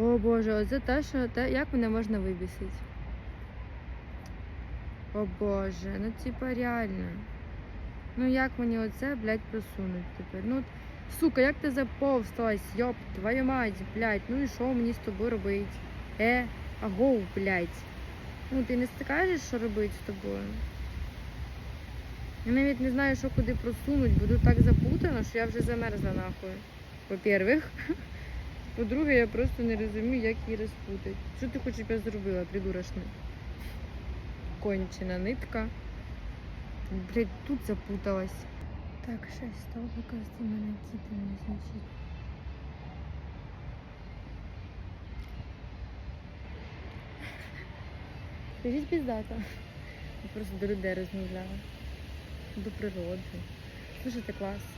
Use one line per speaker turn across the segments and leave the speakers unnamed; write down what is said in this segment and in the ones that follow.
О Боже, оце те, що те, як мене можна вибісити. О Боже, ну типа реально. Ну як мені оце, блядь, просунуть тепер? Ну, сука, як ти заповсталась, йоп, твою мать, блядь, ну і що мені з тобою робити? Е, агоу, блядь. Ну ти не скажеш, що робити з тобою? Я навіть не знаю, що куди просунуть, буду так запутана, що я вже замерзла нахуй. По-перше. По-друге, я просто не розумію, як її розпутати. Що ти хочеш, щоб я зробила, придурочна? Кончена нитка. Блять, тут запуталась. Так, шесть столбиків з цими накидами, значить. Скажіть піздата. Я просто до людей розмовляла. До природи. Слушайте, клас.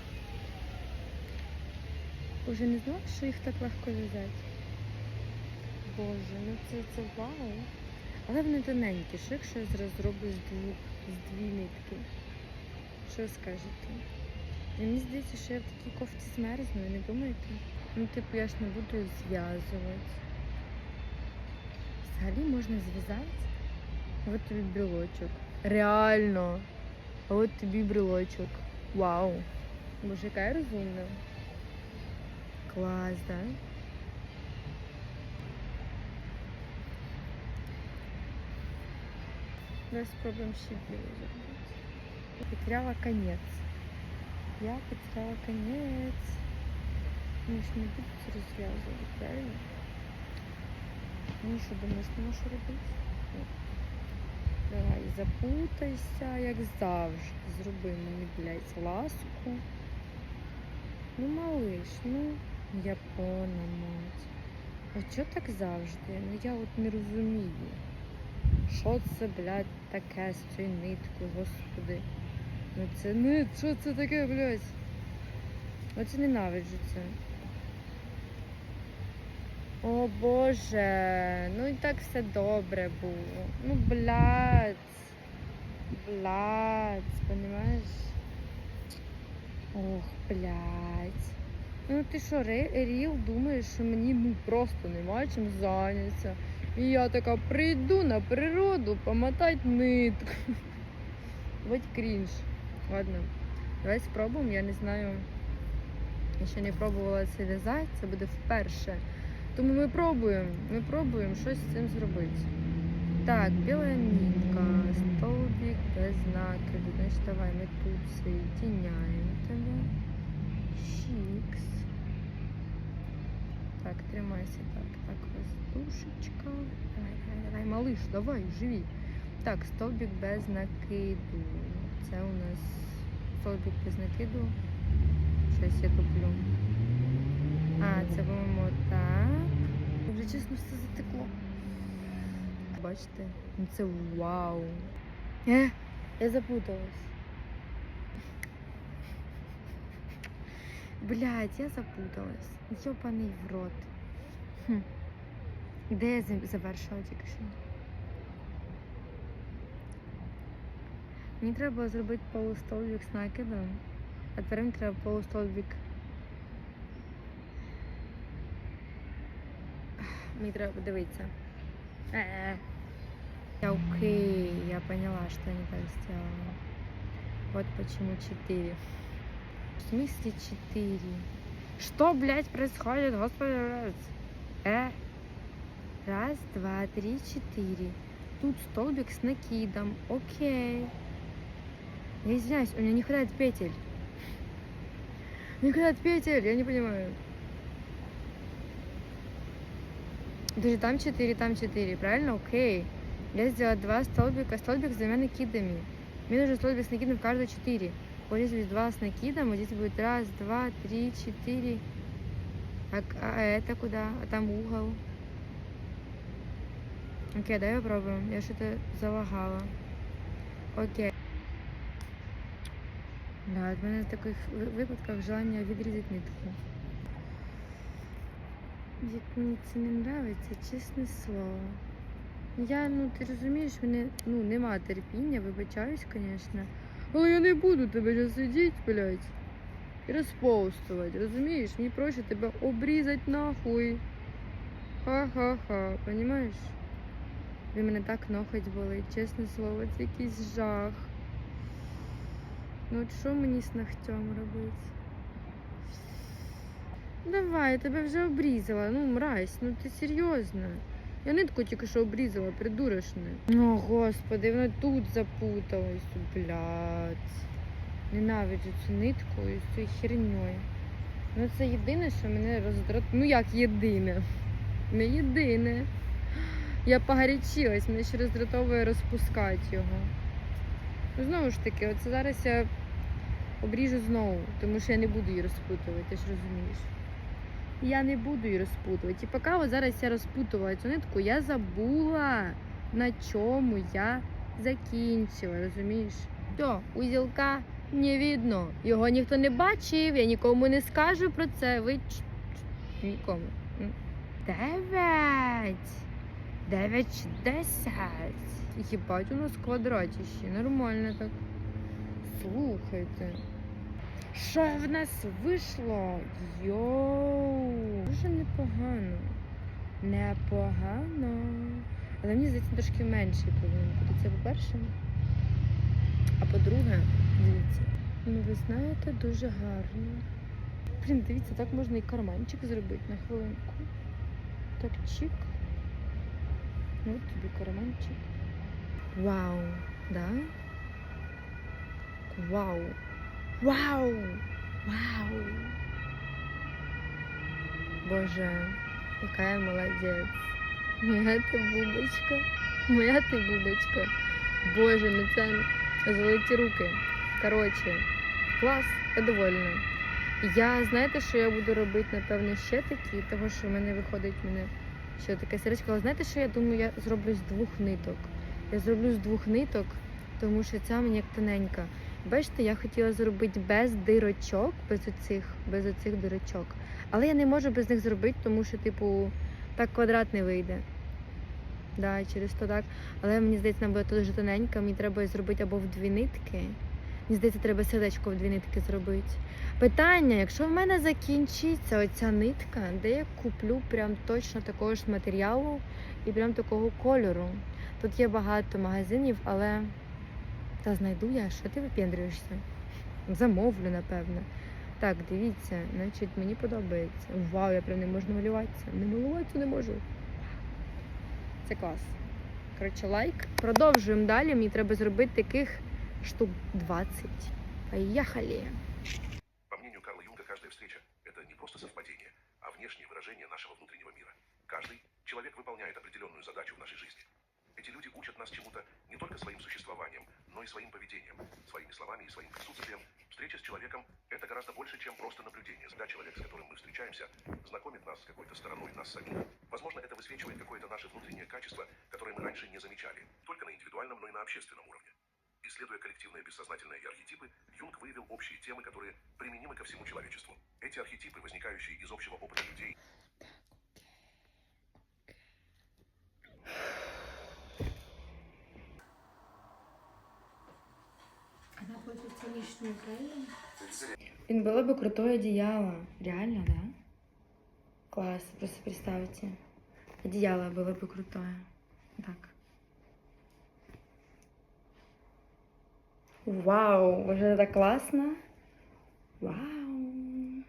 Боже, не знала, що їх так легко в'язати. Боже, ну це, це вау. Але вони тоненькі. Що якщо я зараз зроблю з двох, з дві нитки? Що скажете? І Мені здається, що я в такій кофті змерзну, не думаєте? Ну, типу, я ж не буду зв'язувати. Взагалі можна зв'язати. От тобі брелочок. Реально. От тобі брелочок. Вау. Боже, яка я розумна. Клас, да? Давай спробуємо ще зробити. Потеряла конець. Я потеряла конець. Вони ж не будуть розв'язувати, правильно? Ну що думаєш, нема що робити? Давай, запутайся, як завжди. Зроби мені, блядь, ласку. Ну, малиш, ну, япона, мать. А чого так завжди? Ну я от не розумію. Що це, блядь, таке з цією ниткою, господи. Ну це нит, що це таке, блядь? Оце ненавиджу це. О Боже, ну і так все добре було. Ну, блядь. Блядь, понимаєш? Ох, блядь. Ну ти що, Ріл думаєш, що мені ну просто нема чим зайнятися. І я така прийду на природу помотати нитку. Вот крінж. Ладно, давай спробуємо. Я не знаю. Я ще не пробувала це в'язати, це буде вперше. Тому ми пробуємо. Ми пробуємо щось з цим зробити. Так, біла нитка, столбик без накиду. Значить, давай ми тут соединяємо тебе. Чікс. Так, тримайся так. Так, воздушечка. Давай, давай, давай, малыш, давай, живи. Так, столбик без накиду. Це у нас столбик без накиду. Щось я туплю. А, це, по-моєму, так. Вже чесно все затекло. Бачите? Ну це вау. Е, я запуталась. Блядь, я запуталась. Йобаний в рот. Хм. Де я за- завершила тільки що? Мені треба було зробити полустолбик з накидом, а тепер мені треба полустолбик. Мені треба подивитися. Е-е. Я окей, я поняла, что я не так сделала. Вот почему 4. В смысле 4? Что, блядь, происходит, господи? Э? Раз, два, три, четыре. Тут столбик с накидом. Окей. Я извиняюсь, у меня не хватает петель. Не хватает петель, я не понимаю. Даже там 4, там 4, правильно? Окей. Я сделала два столбика, столбик с двумя накидами. Мне нужен столбик с накидом в каждую 4. Вот два с накидом, вот здесь будет раз, два, три, четыре. А, а это куда? А там угол. Окей, давай попробуем. Я что-то залагала. Окей. Да, в мене в таких випадках желання відрізати нитку. Як мені не подобається, чесне слово. Я, ну ти розумієш, мене ну, нема терпіння, вибачаюсь, звісно. Але я не буду тебе зараз сидіти, блядь, і розповстувати, розумієш? Мені проще тебе обрізати нахуй. Ха-ха-ха, понімаєш? Він мене так ноготь болить, чесне слово, це якийсь жах. Ну от що мені з ногтем робити? Давай, я тебе вже обрізала. Ну, мразь, ну ти серйозно. Я нитку тільки що обрізала, придурочне. О, господи, воно тут запуталось, блядь. Ненавиджу цю нитку і цю херньою. Ну це єдине, що мене роздратує. Ну як єдине? Не єдине. Я погарячилась, мене ще роздратовує розпускати його. Ну, знову ж таки, оце зараз я обріжу знову, тому що я не буду її розпутувати, ти ж розумієш. Я не буду її розпутувати. І поки от зараз я розпутувала цю нитку, я забула, на чому я закінчила, розумієш? То, узілка не видно. Його ніхто не бачив, я нікому не скажу про це. Ви ч- ч- нікому. Дев'ять. Дев'ять чи десять. Їбать, у нас квадратіще. Нормально так. Слухайте. Що в нас вийшло? Йоу. Дуже непогано. Непогано. Але мені здається, трошки менший повинен бути. Це по-перше. А по-друге, дивіться. Ну, ви знаєте, дуже гарно. Блін, дивіться, так можна і карманчик зробити на хвилинку. Так чик. Ну, тобі карманчик. Вау, да? Вау. Вау! Вау! Боже, яка я молодець. Моя ти бубочка. Моя ти бубочка. Боже, ну це золоті руки. Коротше, клас, я довольна. Я знаєте, що я буду робити, напевно, ще такі, того що в мене виходить мене ще таке сердечко. Але знаєте, що я думаю, я зроблю з двох ниток. Я зроблю з двох ниток, тому що ця мені як тоненька. Бачите, я хотіла зробити без дирочок, без оцих, без оцих дирочок. Але я не можу без них зробити, тому що, типу, так квадрат не вийде. Да, через то так. Але мені здається, вона буде дуже тоненька, мені треба зробити або в дві нитки. Мені здається, треба сердечко в дві нитки зробити. Питання: якщо в мене закінчиться оця нитка, де я куплю прям точно такого ж матеріалу і прям такого кольору. Тут є багато магазинів, але та знайду я, що ти випендрюєшся? Замовлю, напевно. Так, дивіться, значить, мені подобається. Вау, я прям не можу малюватися. Не малюватися не можу. Це клас. Коротше, лайк. Продовжуємо далі. Мені треба зробити таких штук 20. Поїхали.
По мнению Карла Юнга, каждая встреча – это не просто совпадение, а внешнее выражение нашего внутреннего мира. Каждый человек выполняет определенную задачу в нашей жизни. эти люди учат нас чему-то не только своим существованием, но и своим поведением, своими словами и своим присутствием. Встреча с человеком – это гораздо больше, чем просто наблюдение. Когда человек, с которым мы встречаемся, знакомит нас с какой-то стороной нас самих, возможно, это высвечивает какое-то наше внутреннее качество, которое мы раньше не замечали, только на индивидуальном, но и на общественном уровне. Исследуя коллективные бессознательные архетипы, Юнг выявил общие темы, которые применимы ко всему человечеству. Эти архетипы, возникающие из общего опыта людей,
Хочется лишнюю, правильно? Блин, было бы крутое одеяло. Реально, да? Класс, просто представьте. Одеяло было бы крутое. Так. Вау, уже это классно. Вау.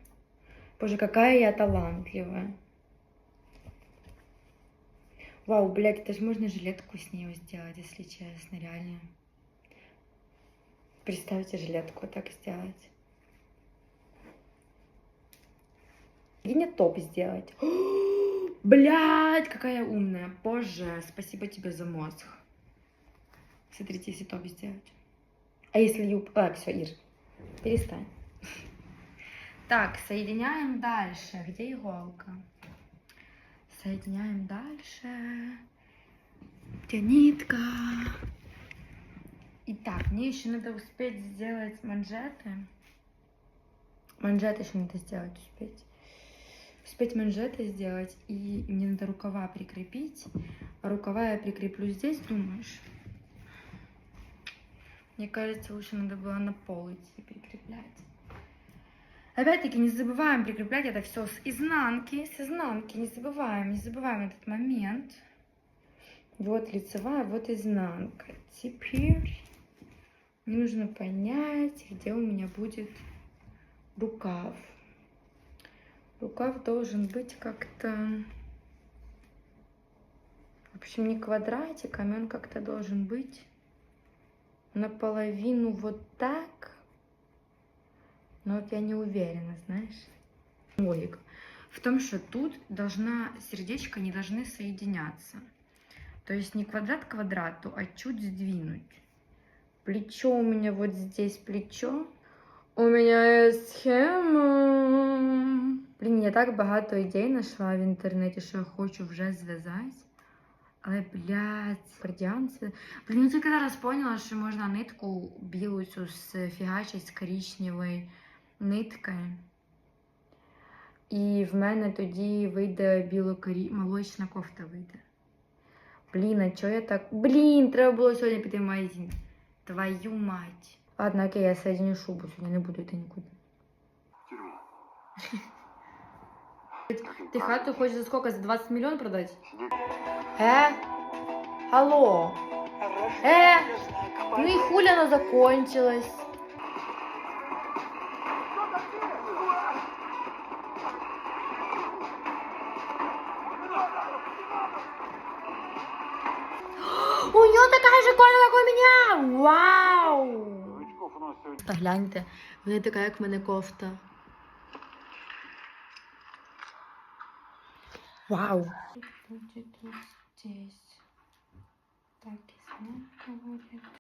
Боже, какая я талантливая. Вау, блядь, это же можно жилетку с нее сделать, если честно, реально. Представьте жилетку так сделать. И не топ сделать. Блять, какая умная. Боже, спасибо тебе за мозг. Смотрите, если топ сделать. А если юб... А, все, Ир, перестань. Так, соединяем дальше. Где иголка? Соединяем дальше. Где нитка? Итак, мне еще надо успеть сделать манжеты. Манжеты еще надо сделать, успеть. Успеть манжеты сделать, и мне надо рукава прикрепить. Рукава я прикреплю здесь, думаешь? Мне кажется, лучше надо было на пол идти прикреплять. Опять-таки не забываем прикреплять это все с изнанки, с изнанки, не забываем, не забываем этот момент. Вот лицевая, вот изнанка. Теперь нужно понять, где у меня будет рукав. Рукав должен быть как-то... В общем, не квадратиком, он как-то должен быть наполовину вот так. Но вот я не уверена, знаешь. Логика. В том, что тут должна сердечко не должны соединяться. То есть не квадрат к квадрату, а чуть сдвинуть. Плечо у меня вот здесь плечо. У меня є схема. Блін, я так багато ідей знайшла в інтернеті, що я хочу вже зв'язати. Але, блядь, кардіан це. Блін, ну тільки зараз поняла, що можна нитку білу цю сфігачить з коричневою ниткою. І в мене тоді вийде біло-корі... молочна кофта вийде. Блін, а чого я так. Блін, треба було сьогодні піти в магазин. Твою мать. Ладно, окей, я соединю шубу, сьогодні не буду йти нікуди.
тюрьму.
Ти хату хочеш за сколько? За 20 мільйонів продати?
Сидеть
Е? Алло? Э, ну и хули оно закончилось? Такая як у мене! Вау!
новичков гляньте, нас сегодня.
Погляньте, в неї така, як в мене кофта. Вау! Будет здесь. Так, измена будет.